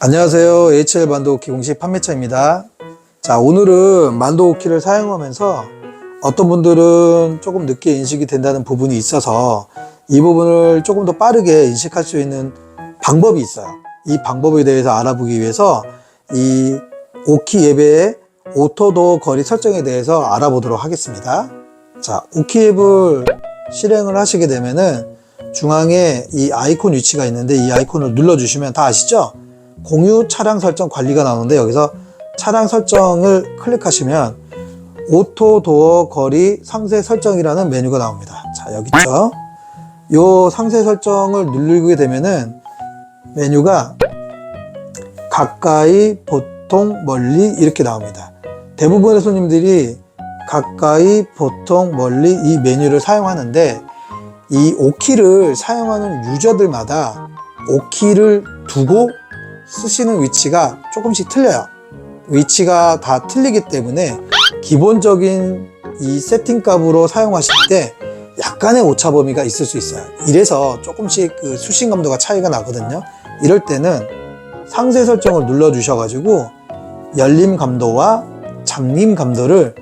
안녕하세요. HL 만도오키 공식 판매처입니다. 자, 오늘은 만도오키를 사용하면서 어떤 분들은 조금 늦게 인식이 된다는 부분이 있어서 이 부분을 조금 더 빠르게 인식할 수 있는 방법이 있어요. 이 방법에 대해서 알아보기 위해서 이 오키 예배의 오토도어 거리 설정에 대해서 알아보도록 하겠습니다. 자, 오키 앱을 실행을 하시게 되면은 중앙에 이 아이콘 위치가 있는데 이 아이콘을 눌러주시면 다 아시죠? 공유 차량 설정 관리가 나오는데 여기서 차량 설정을 클릭하시면 오토 도어 거리 상세 설정이라는 메뉴가 나옵니다. 자, 여기 있죠? 요 상세 설정을 누르게 되면은 메뉴가 가까이, 보통, 멀리 이렇게 나옵니다. 대부분의 손님들이 가까이, 보통, 멀리 이 메뉴를 사용하는데 이 오키를 사용하는 유저들마다 오키를 두고 쓰시는 위치가 조금씩 틀려요. 위치가 다 틀리기 때문에 기본적인 이 세팅 값으로 사용하실 때 약간의 오차 범위가 있을 수 있어요. 이래서 조금씩 그 수신 감도가 차이가 나거든요. 이럴 때는 상세 설정을 눌러 주셔가지고 열림 감도와 잠림 감도를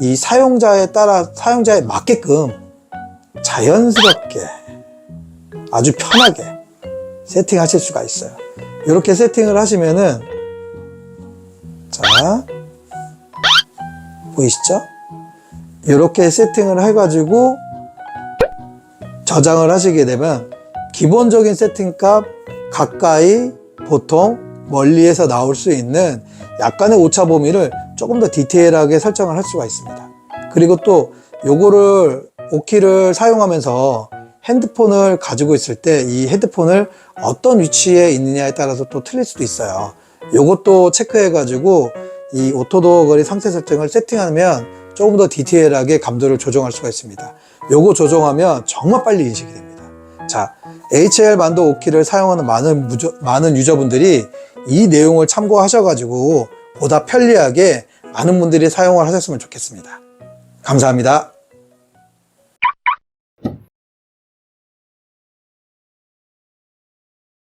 이 사용자에 따라 사용자에 맞게끔 자연스럽게 아주 편하게 세팅하실 수가 있어요. 이렇게 세팅을 하시면은 자 보이시죠? 이렇게 세팅을 해가지고 저장을 하시게 되면 기본적인 세팅값 가까이 보통 멀리에서 나올 수 있는 약간의 오차 범위를 조금 더 디테일하게 설정을 할 수가 있습니다. 그리고 또 요거를 오키를 사용하면서 핸드폰을 가지고 있을 때이 핸드폰을 어떤 위치에 있느냐에 따라서 또 틀릴 수도 있어요. 요것도 체크해 가지고 이 오토도어 거리 상세 설정을 세팅하면 조금 더 디테일하게 감도를 조정할 수가 있습니다. 요거 조정하면 정말 빨리 인식이 됩니다. 자, HL 만도 오키를 사용하는 많은 무저, 많은 유저분들이 이 내용을 참고하셔 가지고 보다 편리하게 많은 분들이 사용을 하셨으면 좋겠습니다. 감사합니다.